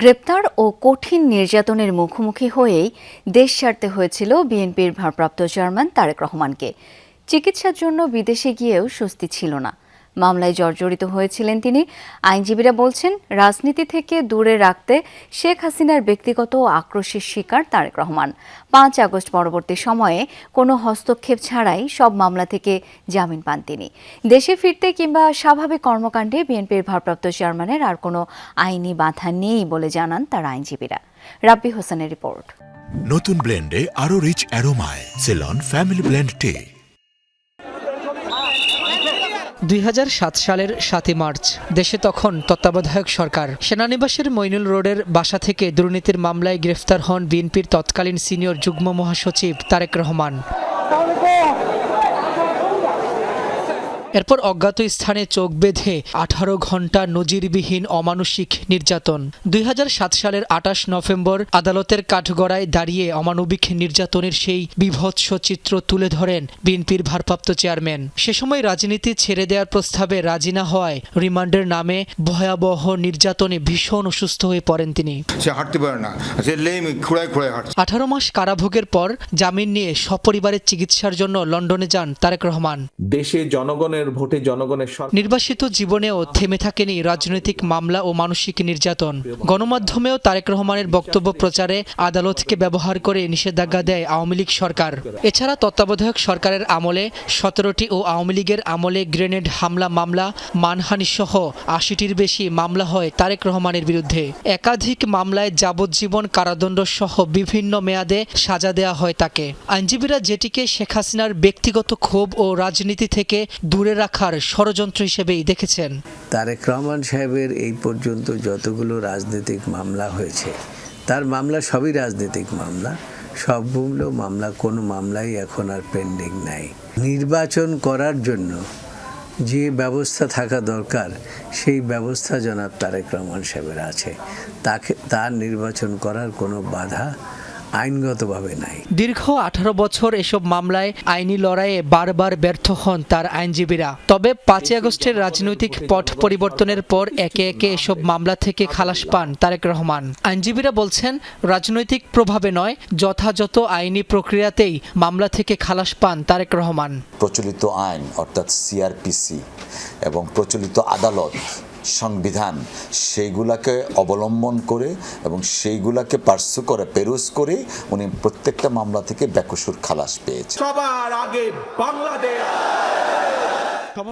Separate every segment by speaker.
Speaker 1: গ্রেপ্তার ও কঠিন নির্যাতনের মুখোমুখি হয়েই দেশ ছাড়তে হয়েছিল বিএনপির ভারপ্রাপ্ত চেয়ারম্যান তারেক রহমানকে। চিকিৎসার জন্য বিদেশে গিয়েও স্বস্তি ছিল না। মামলায় জর্জরিত হয়েছিলেন তিনি। আইনজীবীরা বলছেন, রাজনীতি থেকে দূরে রাখতে শেখ হাসিনার ব্যক্তিগত আক্রোশের শিকার তারেক রহমান। পাঁচ আগস্ট পরবর্তী সময়ে কোনো হস্তক্ষেপ ছাড়াই সব মামলা থেকে জামিন পান তিনি। দেশে ফিরতে কিংবা স্বাভাবিক কর্মকাণ্ডে বিএনপির ভারপ্রাপ্ত চেয়ারম্যানের আর কোনো আইনি বাধা নেই বলে জানান তার আইনজীবীরা। রাব্বি হোসেনের রিপোর্ট।
Speaker 2: নতুন ব্লেন্ডে আরও রিচ অ্যারোমায়। সেলন ফ্যামিলি ব্লেন্ড টে।
Speaker 3: দুই হাজার সাত সালের সাতই মার্চ। দেশে তখন তত্ত্বাবধায়ক সরকার। সেনানিবাসের মইনুল রোডের বাসা থেকে দুর্নীতির মামলায় গ্রেফতার হন বিএনপির তৎকালীন সিনিয়র যুগ্ম মহাসচিব তারেক রহমান। এরপর অজ্ঞাত স্থানে চোখ বেঁধে আঠারো ঘণ্টা নজিরবিহীন অমানসিক নির্যাতন। দুই হাজার সাত সালের আটাশ নভেম্বর আদালতের কাঠগড়ায় দাঁড়িয়ে অমানবিক নির্যাতনের সেই বিভৎস চিত্র তুলে ধরেন বিএনপির ভারপ্রাপ্ত চেয়ারম্যান। সে সময় রাজনীতি ছেড়ে দেওয়ার প্রস্তাবে রাজি না হওয়ায় রিমান্ডের নামে ভয়াবহ নির্যাতনে ভীষণ অসুস্থ হয়ে পড়েন তিনি।
Speaker 4: সে হাঁটতে পারে না। সে লেম খুঁড়ায় খুঁড়ায় হাঁটছে।
Speaker 3: আঠারো মাস কারাভোগের পর জামিন নিয়ে সপরিবারের চিকিৎসার জন্য লন্ডনে যান তারেক রহমান।
Speaker 5: দেশে জনগণের ভোটে জনগণের
Speaker 3: নির্বাসিত জীবনেও থেমে থাকেনি রাজনৈতিক মামলা ও মানসিক নির্যাতন। গণমাধ্যমেও তারেক রহমানের বক্তব্য প্রচারে আদালতকে ব্যবহার করে নিষেধাজ্ঞা দেয় আওয়ামী লীগ সরকার। এছাড়া তত্ত্বাবধায়ক সরকারের আমলে সতেরোটি ও আওয়ামী লীগের আমলে গ্রেনেড হামলা মামলা, মানহানি সহ আশিটির বেশি মামলা হয় তারেক রহমানের বিরুদ্ধে। একাধিক মামলায় যাবজ্জীবন কারাদণ্ড সহ বিভিন্ন মেয়াদে সাজা দেওয়া হয় তাকে। আইনজীবীরা যেটিকে শেখ হাসিনার ব্যক্তিগত ক্ষোভ ও রাজনীতি থেকে দূরে রাখার ষড়যন্ত্র হিসেবেই দেখেছেন।
Speaker 6: তারেক রহমান সাহেবের এই পর্যন্ত যতগুলো রাজনৈতিক মামলা হয়েছে, তার মামলা সবই রাজনৈতিক মামলা সবগুলো মামলা, কোনো মামলাই এখন আর পেন্ডিং নাই। নির্বাচন করার জন্য যে ব্যবস্থা থাকা দরকার, সেই ব্যবস্থা জনাব তারেক রহমান সাহেবের আছে। তাকে, তার নির্বাচন করার কোনো বাধা আইনগতভাবে নাই।
Speaker 3: দীর্ঘ আঠারো বছর এসব মামলায় আইনি লড়াইয়ে বারবার ব্যর্থ হন তার আইনজীবীরা। তবে পাঁচই আগস্টের রাজনৈতিক পট পরিবর্তনের পর একে একে এসব মামলা থেকে খালাস পান তারেক রহমান। আইনজীবীরা বলছেন রাজনৈতিক প্রভাবে নয় যথাযথ আইনি প্রক্রিয়াতেই মামলা থেকে খালাস পান তারেক রহমান।
Speaker 7: প্রচলিত আইন অর্থাৎ সিআরপিসি এবং প্রচলিত আদালত সংবিধান সেইগুলাকে অবলম্বন করে এবং সেইগুলাকে পার্সু করে পেরুস করে উনি প্রত্যেকটা মামলা থেকে ব্যাকসুর খালাস পেয়েছে
Speaker 5: সবার আগে বাংলাদেশ।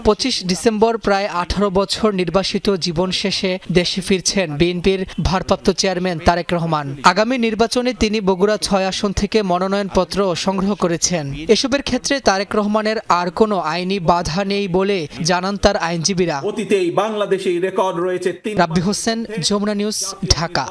Speaker 3: পঁচিশ ডিসেম্বর প্রায় আঠারো বছর নির্বাসিত জীবন শেষে দেশে ফিরছেন বিএনপির ভারপ্রাপ্ত চেয়ারম্যান তারেক রহমান। আগামী নির্বাচনে তিনি বগুড়া ছয় আসন থেকে মনোনয়নপত্র সংগ্রহ করেছেন। এসবের ক্ষেত্রে তারেক রহমানের আর কোনো আইনি বাধা নেই বলে জানান তার আইনজীবীরা।
Speaker 5: অতীতেই বাংলাদেশে রেকর্ড রয়েছে
Speaker 3: রাব্বি হোসেন যমুনা নিউজ ঢাকা।